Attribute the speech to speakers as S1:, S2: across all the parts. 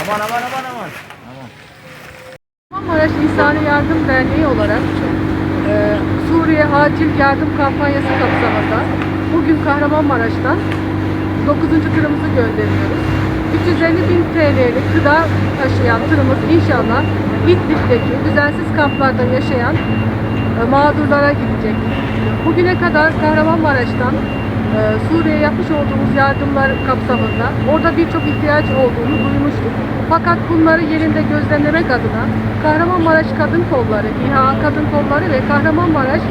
S1: Aman aman aman aman. Aman.
S2: Kahramanmaraş İnsani Yardım Derneği olarak e, Suriye Acil Yardım Kampanyası kapsamında bugün Kahramanmaraş'tan 9. tırımızı gönderiyoruz. 350 bin TL'lik gıda taşıyan tırımız inşallah İdlib'deki düzensiz kamplarda yaşayan e, mağdurlara gidecek. Bugüne kadar Kahramanmaraş'tan Suriye'ye yapmış olduğumuz yardımlar kapsamında orada birçok ihtiyaç olduğunu duymuştuk. Fakat bunları yerinde gözlemlemek adına Kahramanmaraş Kadın Kolları, İHA Kadın Kolları ve Kahramanmaraş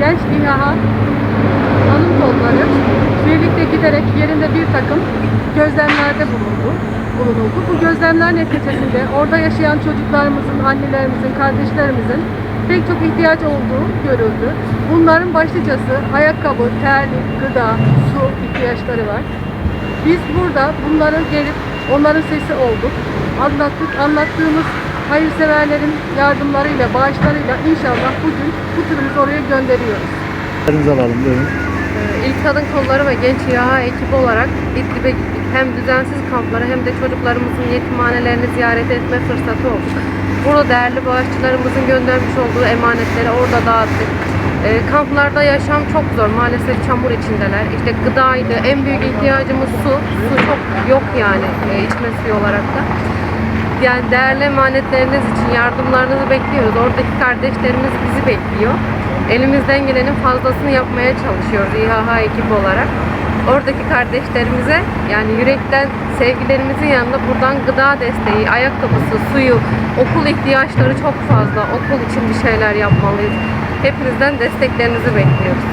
S2: Genç İHA Hanım Kolları birlikte giderek yerinde bir takım gözlemlerde bulundu. bulunuldu. Bu gözlemler neticesinde orada yaşayan çocuklarımızın, annelerimizin, kardeşlerimizin pek çok ihtiyaç olduğu görüldü. Bunların başlıcası ayakkabı, terlik, gıda, su ihtiyaçları var. Biz burada bunların gelip onların sesi olduk. Anlattık, anlattığımız hayırseverlerin yardımlarıyla, bağışlarıyla inşallah bugün bu türümüzü oraya gönderiyoruz.
S1: Alalım buyurun.
S3: Ee, İlk Kadın Kolları ve Genç İHA ekibi olarak İdlib'e gittik. Hem düzensiz kamplara hem de çocuklarımızın yetimhanelerini ziyaret etme fırsatı oldu. Burada değerli bağışçılarımızın göndermiş olduğu emanetleri orada dağıttık. Ee, kamplarda yaşam çok zor. Maalesef çamur içindeler. İşte gıdaydı. En büyük ihtiyacımız su. Su çok yok yani e, içme suyu olarak da. Yani değerli emanetleriniz için yardımlarınızı bekliyoruz. Oradaki kardeşlerimiz bizi bekliyor. Elimizden gelenin fazlasını yapmaya çalışıyoruz İHA ekibi olarak. Oradaki kardeşlerimize yani yürekten sevgilerimizin yanında buradan gıda desteği, ayakkabısı, suyu, okul ihtiyaçları çok fazla. Okul için bir şeyler yapmalıyız. Hepinizden desteklerinizi bekliyoruz.